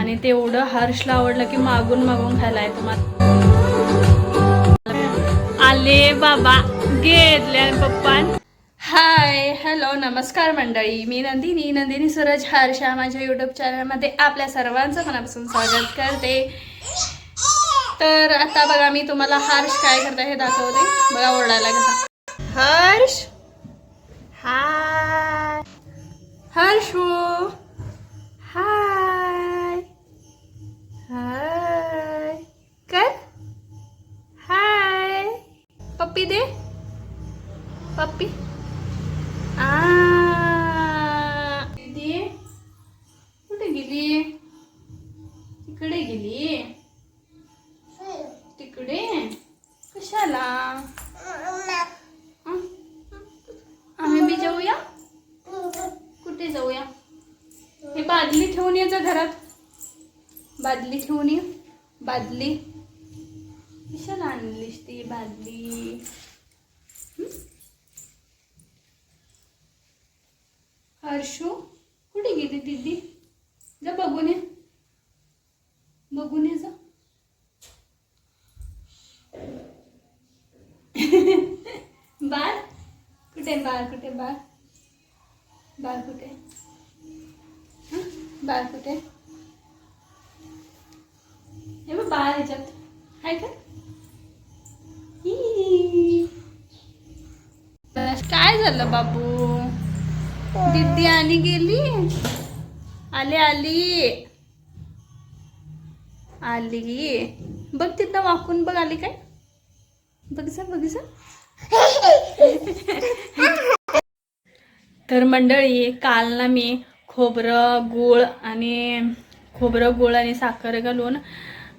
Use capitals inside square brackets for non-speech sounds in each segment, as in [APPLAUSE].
आणि तेवढं हर्षला आवडलं की मागून मागून खायला येतो. तुम्हाला आले बाबा घेतले पप्पान हाय हॅलो नमस्कार मंडळी. मी नंदिनी. नंदिनी सूरज हर्षा माझ्या युट्यूब चॅनलमध्ये आपल्या सर्वांचं मनापासून स्वागत करते. तर आता बघा मी तुम्हाला हर्ष काय करता हे दाखवते. बघा ओरडायला कसा. हर्ष? हाय हर्षू? हाय हाय कर हाय पप्पी दे पप्पी आ दीदी कुठे गेली तिकडे गेली तिकडे कशाला? आम्ही बी जाऊया कुठे जाऊया हे बादली ठेवून ये जा घरात बादली ठेवून ये. बादली. कशाला आणलीस ती बादली? हर्षू कुठे गेली दिदी? जा बघून ये. बघून ये जा. [LAUGHS] बाळ? कुठे बाळ? कुठे बाळ? बाळ कुठे बाळ कुठे हे बघ बाळ ह्याच्यात आहे का? काय झालं बाबू? दिदी आली गेली. आली आली. आली. बघ तिथं वाकून बघ आली काय? बघ जा बघ जा. तर मंडळी काल ना मी खोबरं गूळ आणि खोबरं गूळ आणि साखर घालून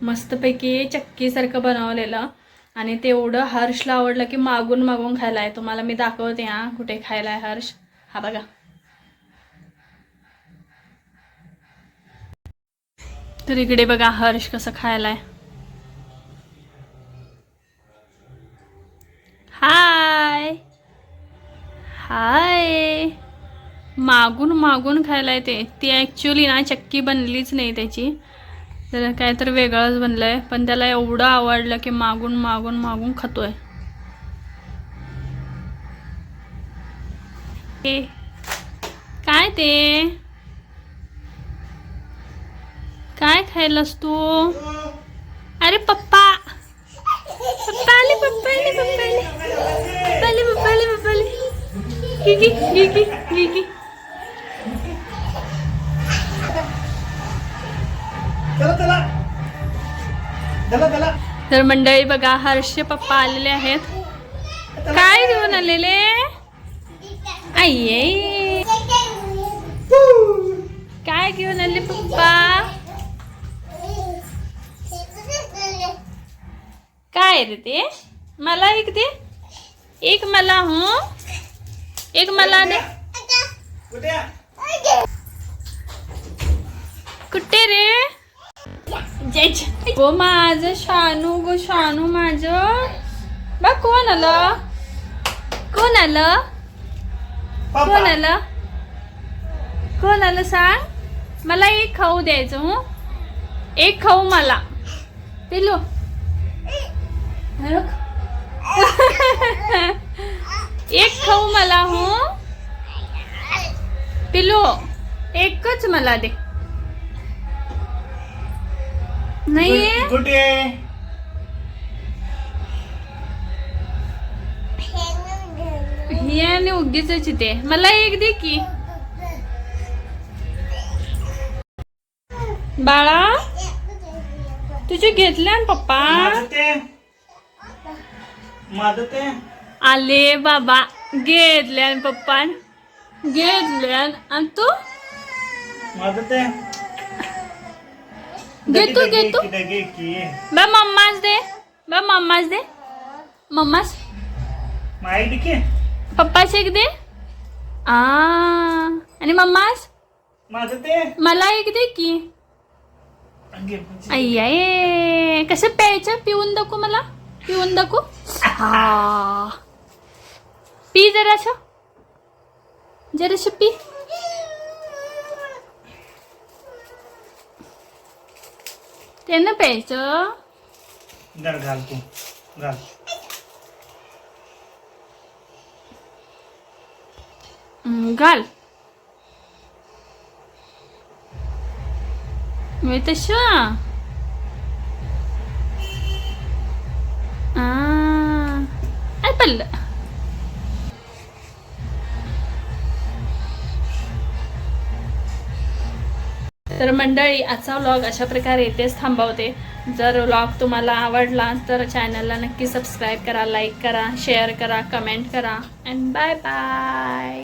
मस्तपैकी चक्कीसारखं बनवलेलं. आणि तेवढं हर्षला आवडलं की मागून मागून खायला आहे तुम्हाला मी दाखवते हां कुठे खायला आहे हर्ष. हा बघा. तर इकडे बघा हर्ष कसं खायला आहे हाय! हाय! मागून मागून खायला येते ती ॲक्च्युली ना चक्की बनलीच नाही त्याची. तर काय तर वेगळंच बनलं आहे पण त्याला एवढं आवडलं की मागून मागून मागून खातो आहे काय ते? काय खायलास तू? अरे पप्पा! पप्पा आले पप्पा आले पप्पा आले. पप्पा आले पप्पा आले पप्पा आले. गिगी गिगी गिगी तर मंडळी बघा हर्ष पप्पा आलेले आहेत. काय घेऊन आलेले? आये काय घेऊन आले पप्पा? काय रे ते? मला एक दे. एक मला हो? एक मला दे. कुठे रे? गो माझ शानू गो शानू माझ. बा कोण आलं कोण आलं कोण आलं कोण आलं सांग? मला एक खाऊ द्यायचं हो? एक खाऊ मला. पिलो एक खाऊ मला हो? पिलो एकच मला दे. नाही कुठे ही आणि उगीच ते मला एक दे की. बाळा तुझे घेतले ना पप्पा? माझं ते. आले बाबा घेतले आणि पप्पा घेतले आणि तू? माझं ते. घेतो की बा मम्माच दे. बा मम्माच दे. मम्माच पप्पाच एक दे. आ आणि मम्माच माझं ते. मला एक दे की. घे म्हणजे. अय्याये कसं प्यायचं? पिऊन दाखव मला. पिऊन दाखव. हा. पी जरासं. जरासं पी. त्यांना प्यायचं घाल घाल तू घाल हम्म, घाल मी तशा आय पडलं तर मंडळी आजचा व्लॉग अशा प्रकारे येथेच थांबवते. जर व्लॉग तुम्हाला आवडला तर चॅनलला नक्की सबस्क्राईब करा लाईक करा शेअर करा कमेंट करा अँड बाय बाय